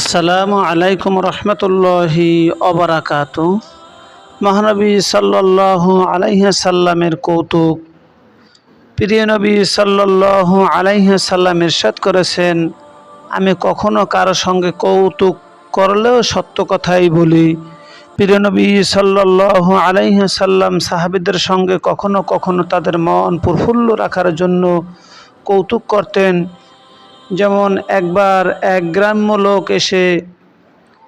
আসসালামু আলাইকুম রহমতুল্লাহি অবরাকাত। মহানবী সাল্লাল্লাহু আলাইহি সাল্লামের কৌতুক। প্রিয় নবী সাল্লাল্লাহু আলাইহি সাল্লাম ইরশাদ করেছেন, আমি কখনো কারও সঙ্গে কৌতুক করলেও সত্য কথাই বলি। প্রিয় নবী সাল্লাল্লাহু আলাইহি সাল্লাম সাহাবীদের সঙ্গে কখনো কখনো তাদের মন প্রফুল্ল রাখার জন্য কৌতুক করতেন। যেমন একবার এক গ্রাম্য লোক এসে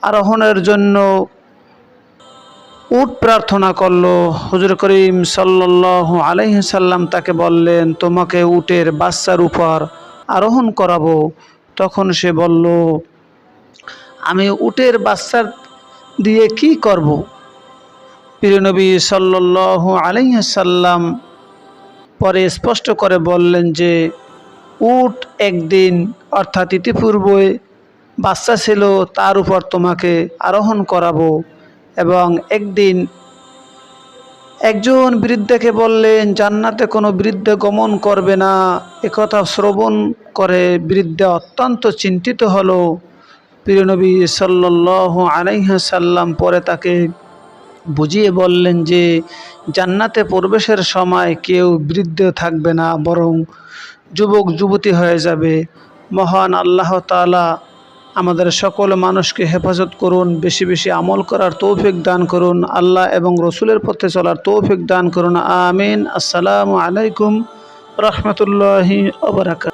আরোহণের জন্য উট প্রার্থনা করল। হুজুর করিম সাল্লাল্লাহু আলাইহি সাল্লাম তাকে বললেন, তোমাকে উটের বাচ্চার উপর আরোহণ করাবো। তখন সে বলল, আমি উটের বাচ্চার দিয়ে কি করব? প্রিয় নবী সাল্লাল্লাহু আলাইহি সাল্লাম পরে স্পষ্ট করে বললেন যে উট একদিন, অর্থাৎ ইতিপূর্বে বাচ্চা ছিল, তার উপর তোমাকে আরোহণ করাবো। এবং একদিন একজন বৃদ্ধাকে বললেন, জান্নাতে কোনো বৃদ্ধ গমন করবে না। একথা শ্রবণ করে বৃদ্ধা অত্যন্ত চিন্তিত হলো। প্রিয়নবী সাল্লাহ আলাইহাসাল্লাম পরে তাকে বুঝিয়ে বললেন যে, জান্নাতে প্রবেশের সময় কেউ বৃদ্ধ থাকবে না, বরং যুবক, যুবতী হয়ে যাবে। মহান আল্লাহ তালা আমাদের সকল মানুষকে হেফাজত করুন, বেশি বেশি আমল করার তৌফিক দান করুন, আল্লাহ এবং রসুলের পথে চলার তৌফিক দান করুন। আমিন। আসসালামু আলাইকুম রহমতুল্লাহি ওবরাকাত